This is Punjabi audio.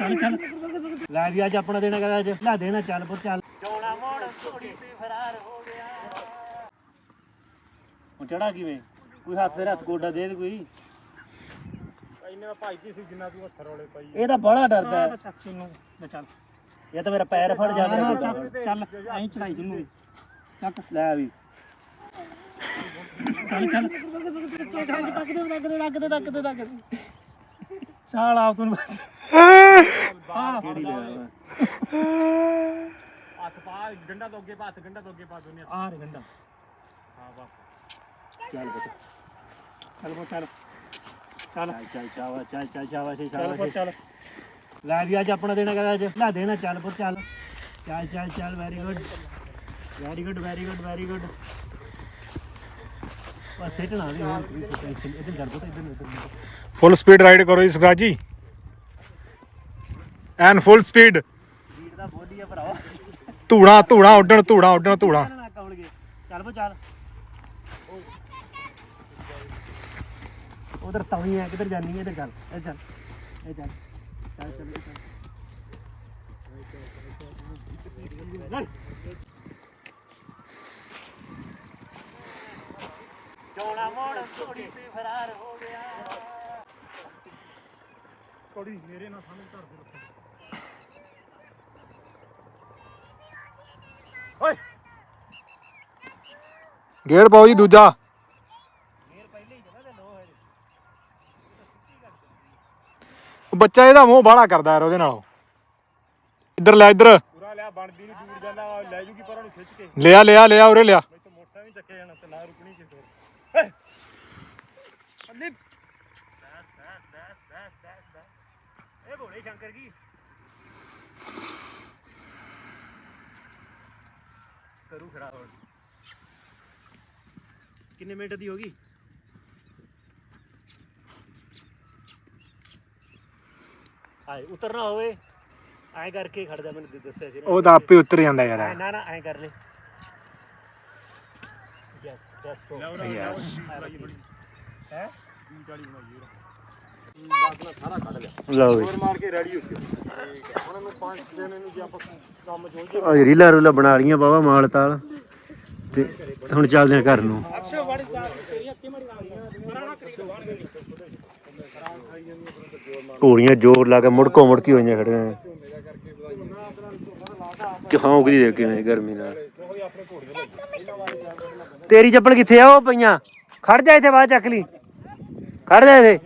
ਚੱਲ ਚੱਲ। ਲੈ ਵੀ ਅੱਜ ਆਪਣਾ ਦੇਣਾ ਕਰਾ ਅੱਜ। ਲੈ ਦੇਣਾ ਚੱਲ ਪੁੱਤ ਚੱਲ। ਜੋਣਾ ਮੋੜ ਥੋੜੀ ਤੇ ਫਰਾਰ ਹੋ ਗਿਆ। ਹੁਣ ਚੜਾ ਕਿਵੇਂ? ਕੋਈ ਹੱਥ ਤੇ ਹੱਥ ਗੋਡਾ ਦੇ ਦੇ ਕੋਈ। ਇੰਨੇ ਭਾਈਜੀ ਸੀ ਜਿੰਨਾ ਤੂੰ ਹੱਥ ਰੋਲੇ ਪਈ ਇਹ ਤਾਂ ਬੜਾ ਡਰਦਾ ਹੈ। ਨੂੰ ਲੈ ਚੱਲ। ਇਹ ਤਾਂ ਮੇਰਾ ਪੈਰ ਫੜ ਜਾਂਦਾ ਚੱਲ ਐਂ ਚੜਾਈ ਜਿੰਨੂੰ ਚੱਕ। ਲੈ ਵੀ। ਚੱਲ ਚੱਲ। ਚੱਲ ਤੱਕ ਦੇ ਤੱਕ ਦੇ ਤੱਕ ਦੇ ਤੱਕ ਦੇ ਤੱਕ ਦੇ ਚਾਲ ਆਪ ਤੂੰ ਕਿਹੜੀ ਲੈ ਹੱਥ ਪਾ ਗੰਡਾ ਤੋਂ ਅੱਗੇ ਪਾ ਹੱਥ ਗੰਡਾ ਤੋਂ ਅੱਗੇ ਪਾ ਦੋਨੇ ਆ ਰੇ ਗੰਡਾ। ਹਾਂ ਬਸ। ਚੱਲ ਪੁੱਤ। ਚੱਲ ਬੋ ਚੱਲ। ਚੱਲ। ਚੱਲ ਚੱਲ ਚਾਵਾ ਚੱਲ ਚੱਲ ਚਾਵਾ ਸੇ ਚੱਲ ਬੋ ਚਾਵਾ ਚੱਲ। ਲੈ ਵੀ ਅੱਜ ਆਪਣਾ ਦੇਣਾ ਕਰਾ ਅੱਜ। ਲੈ ਦੇਣਾ ਚੱਲ ਪੁੱਤ ਚੱਲ। ਚੱਲ ਚੱਲ ਚੱਲ very good very good very good very good ਬਸ ਸਿੱਟਣਾ ਨਹੀਂ ਹੋਰ ਕੋਈ ਟੈਨਸ਼ਨ ਇਧਰ ਕਰ ਪੁੱਤ ਇਧਰ ਇਧਰ ਫੁੱਲ ਸਪੀਡ ਰਾਈਡ ਕਰੋ ਜੀ ਸੁਖਰਾਜ ਜੀ। ਐਨ ਫੁੱਲ ਸਪੀਡ। ਵੀਰ ਦਾ ਧੂੜਾ ਧੂੜਾ ਉੱਡਣ ਧੂੜਾ ਉੱਡਣ, ਧੂੜਾ। ਚੱਲ ਪੋ ਚੱਲ ਉਧਰ ਤਵੀ ਹੈ, ਕਿੱਧਰ ਜਾਨੀ ਹੈ, ਇਧਰ ਚੱਲ ਇਹ ਚੱਲ ਇਹ ਚੱਲ ਚੱਲ ਚੱਲ ਚੱਲ। ਮੋੜ ਥੋੜੀ ਤੇ ਫਰਾਰ ਹੋ ਗਿਆ। ਥੋੜੀ ਮੇਰੇ ਨਾਲ ਸਾਨੂੰ ਧਰ ਦੇ ਰੱਖੋ। ਓਏ! ਗੇੜ ਪਾਓ ਜੀ ਦੂਜਾ। ਬੱਚਾ ਇਹਦਾ ਮੂੰਹ ਬਾਹਲਾ ਕਰਦਾ ਯਾਰ ਉਹਦੇ ਨਾਲੋਂ। ਇੱਧਰ ਲੈ ਇੱਧਰ। ਪੂਰਾ ਲਿਆ ਬਣਦੀ ਨਹੀਂ ਦੂਰ ਜਾਂਦਾ ਲੈ ਜੂਗੀ ਪਰਾਂ ਨੂੰ ਖਿੱਚ ਕੇ। ਲਿਆ ਲਿਆ ਲਿਆ ਉਰੇ ਲਿਆ ਮੈਂ ਤਾਂ ਮੋਟਰਸਾਈਕਲ ਵੀ ਚੱਕੇ ਜਾਣਾ ਤੇ ਨਾ ਰੁਕਣੀ ਕਿਸੇ ਹੋਰ ਅੰਨੀ ਬਸ ਬਸ ਬਸ ਬਸ ਬਸ ਬਸ ਇਹ ਭੋਲੇ ਸ਼ੰਕਰ ਕੀ? ਕਰੂ ਖੜਾ ਹੋਰ। ਕਿੰਨੇ ਮਿੰਟ ਦੀ ਹੋਗੀ ਆਏ ਉਤਰਨਾ ਹੋਵੇ। ਐਂ ਕਰਕੇ ਖੜ ਜਾ ਮੈਨੂੰ ਦੱਸਿਆ ਸੀ। ਉਹ ਤਾਂ ਆਪੇ ਉੱਤਰ ਜਾਂਦਾ ਯਾਰ। ਐਂ ਨਾ ਨਾ ਐਂ ਕਰ ਲੈ। ਯੈਸ ਯੈਸ ਗੋ ਲੈ ਉਹਨਾਂ Yes. ਹੈ? ਬੀਟ ਵਾਲੀ ਬਣਾਈ ਲਓ ਵੀ ਹੋਰ ਮਾਰ ਕੇ ਰੈਡੀ ਹੋ ਗਿਆ ਉਹਨਾਂ ਨੂੰ ਪੰਜ ਦਿਨ ਇਹਨੂੰ ਜੇ ਆਪਾਂ ਕੰਮ ਚੋਲ ਜੇ ਆ ਰੀਲਾ ਰੂਲਾ ਬਣਾ ਲੀਆਂ ਬਾਵਾ ਮਾਲ ਤਾਲ। ਤੇ ਹੁਣ ਚੱਲਦੇ ਆ ਘਰ ਨੂੰ। ਵਾੜੀ ਕਰੀ ਬਾਹਰ ਗਈ ਘੋੜੀਆਂ ਜ਼ੋਰ ਲਾ ਕੇ ਮੁੜਕੋ ਮੁੜਕੀ ਹੋਈਆਂ ਖੜੀਆਂ। ਕਿ ਹੌਂਕਦੀ ਦੇ ਕਿਵੇਂ ਗਰਮੀ ਨਾਲ। ਤੇਰੀ ਚੱਪਲ ਕਿੱਥੇ ਆ ਉਹ ਪਈਆਂ? ਖੜ ਜਾ ਇੱਥੇ ਬਾਅਦ ਚੱਕ ਲਈ। ਖੜ ਜਾ ਇੱਥੇ।